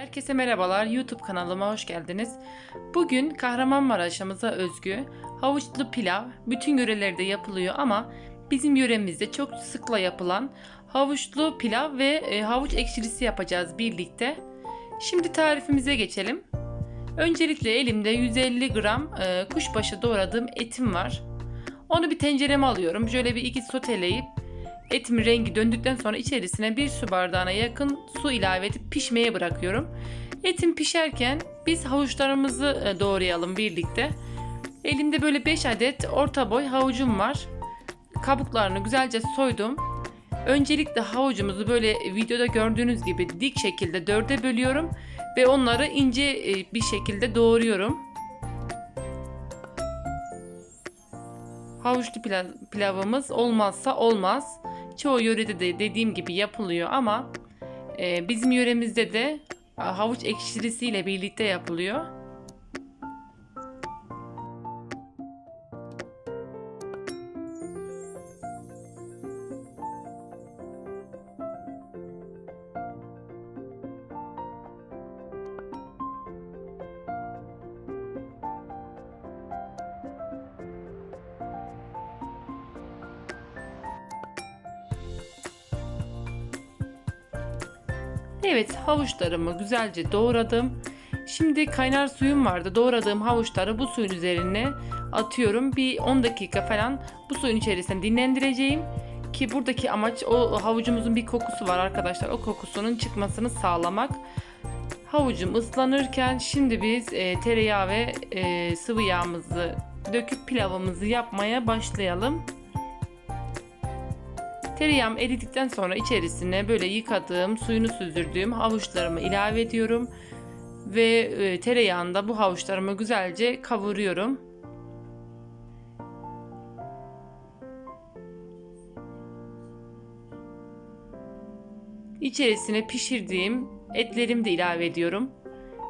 Herkese merhabalar. YouTube kanalıma hoş geldiniz. Bugün Kahramanmaraş'ımıza özgü havuçlu pilav bütün yörelerde yapılıyor ama bizim yöremizde çok sıkla yapılan havuçlu pilav ve e, havuç ekşilisi yapacağız birlikte. Şimdi tarifimize geçelim. Öncelikle elimde 150 gram e, kuşbaşı doğradığım etim var. Onu bir tencereme alıyorum. Şöyle bir iki soteleyip Etimin rengi döndükten sonra içerisine bir su bardağına yakın su ilave edip pişmeye bırakıyorum. Etim pişerken biz havuçlarımızı e, doğrayalım birlikte. Elimde böyle 5 adet orta boy havucum var. Kabuklarını güzelce soydum. Öncelikle havucumuzu böyle videoda gördüğünüz gibi dik şekilde dörde bölüyorum ve onları ince e, bir şekilde doğruyorum. Havuçlu pilav- pilavımız olmazsa olmaz. Çoğu yörede de dediğim gibi yapılıyor ama e, bizim yöremizde de havuç ekşilisiyle birlikte yapılıyor. Evet havuçlarımı güzelce doğradım. Şimdi kaynar suyum vardı. Doğradığım havuçları bu suyun üzerine atıyorum. Bir 10 dakika falan bu suyun içerisinde dinlendireceğim. Ki buradaki amaç o havucumuzun bir kokusu var arkadaşlar. O kokusunun çıkmasını sağlamak. Havucum ıslanırken şimdi biz e, tereyağı ve e, sıvı yağımızı döküp pilavımızı yapmaya başlayalım. Tereyağım eridikten sonra içerisine böyle yıkadığım, suyunu süzdürdüğüm havuçlarımı ilave ediyorum. Ve e, tereyağında bu havuçlarımı güzelce kavuruyorum. İçerisine pişirdiğim etlerimi de ilave ediyorum.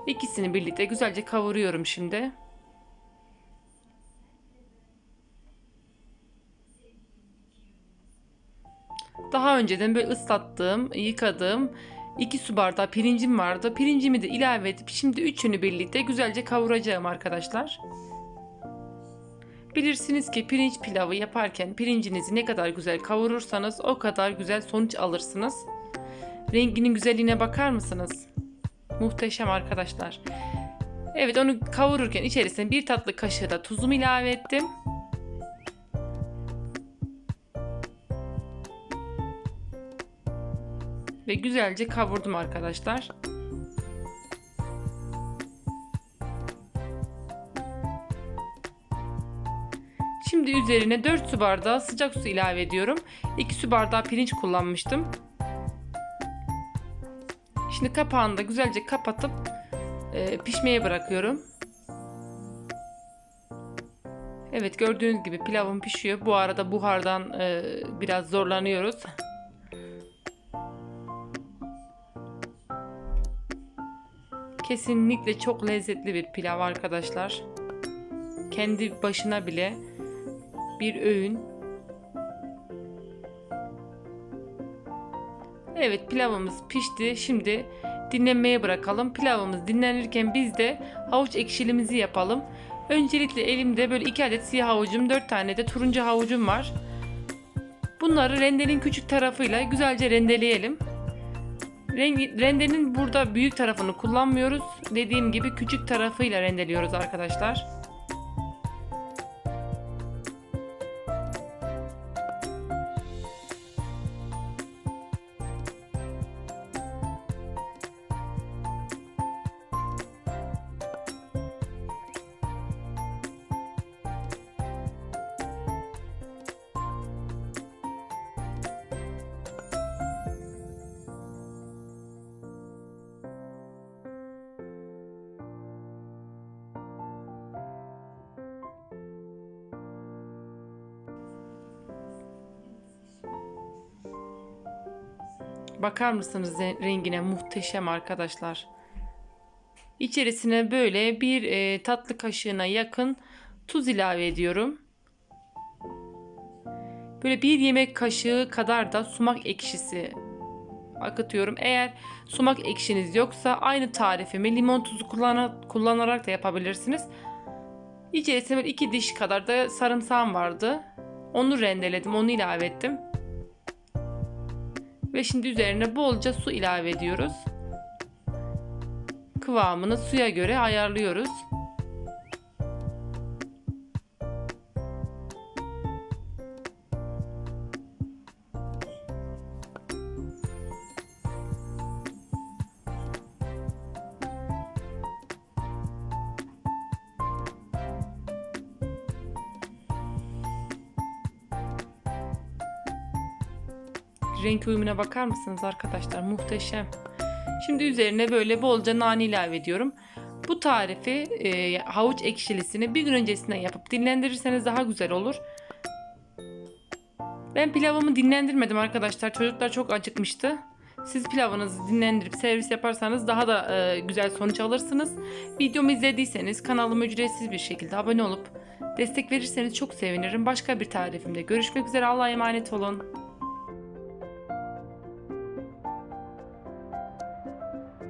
İkisini birlikte güzelce kavuruyorum şimdi. Daha önceden böyle ıslattığım, yıkadığım 2 su bardağı pirincim vardı. Pirincimi de ilave edip şimdi üçünü birlikte güzelce kavuracağım arkadaşlar. Bilirsiniz ki pirinç pilavı yaparken pirincinizi ne kadar güzel kavurursanız o kadar güzel sonuç alırsınız. Renginin güzelliğine bakar mısınız? Muhteşem arkadaşlar. Evet onu kavururken içerisine bir tatlı kaşığı da tuzumu ilave ettim. Ve güzelce kavurdum arkadaşlar. Şimdi üzerine 4 su bardağı sıcak su ilave ediyorum. 2 su bardağı pirinç kullanmıştım. Şimdi kapağını da güzelce kapatıp e, pişmeye bırakıyorum. Evet gördüğünüz gibi pilavım pişiyor. Bu arada buhardan e, biraz zorlanıyoruz. Kesinlikle çok lezzetli bir pilav arkadaşlar. Kendi başına bile bir öğün. Evet pilavımız pişti. Şimdi dinlenmeye bırakalım. Pilavımız dinlenirken biz de havuç ekşilimizi yapalım. Öncelikle elimde böyle 2 adet siyah havucum, 4 tane de turuncu havucum var. Bunları rendenin küçük tarafıyla güzelce rendeleyelim. Rendenin burada büyük tarafını kullanmıyoruz. Dediğim gibi küçük tarafıyla rendeliyoruz arkadaşlar. Bakar mısınız rengine muhteşem arkadaşlar. İçerisine böyle bir e, tatlı kaşığına yakın tuz ilave ediyorum. Böyle bir yemek kaşığı kadar da sumak ekşisi akıtıyorum. Eğer sumak ekşiniz yoksa aynı tarifimi limon tuzu kullana- kullanarak da yapabilirsiniz. İçerisine böyle iki diş kadar da sarımsağım vardı. Onu rendeledim, onu ilave ettim. Ve şimdi üzerine bolca su ilave ediyoruz. Kıvamını suya göre ayarlıyoruz. Renk uyumuna bakar mısınız arkadaşlar? Muhteşem. Şimdi üzerine böyle bolca nane ilave ediyorum. Bu tarifi e, havuç ekşilisini bir gün öncesinden yapıp dinlendirirseniz daha güzel olur. Ben pilavımı dinlendirmedim arkadaşlar. Çocuklar çok acıkmıştı. Siz pilavınızı dinlendirip servis yaparsanız daha da e, güzel sonuç alırsınız. Videomu izlediyseniz kanalıma ücretsiz bir şekilde abone olup destek verirseniz çok sevinirim. Başka bir tarifimde görüşmek üzere. Allah'a emanet olun.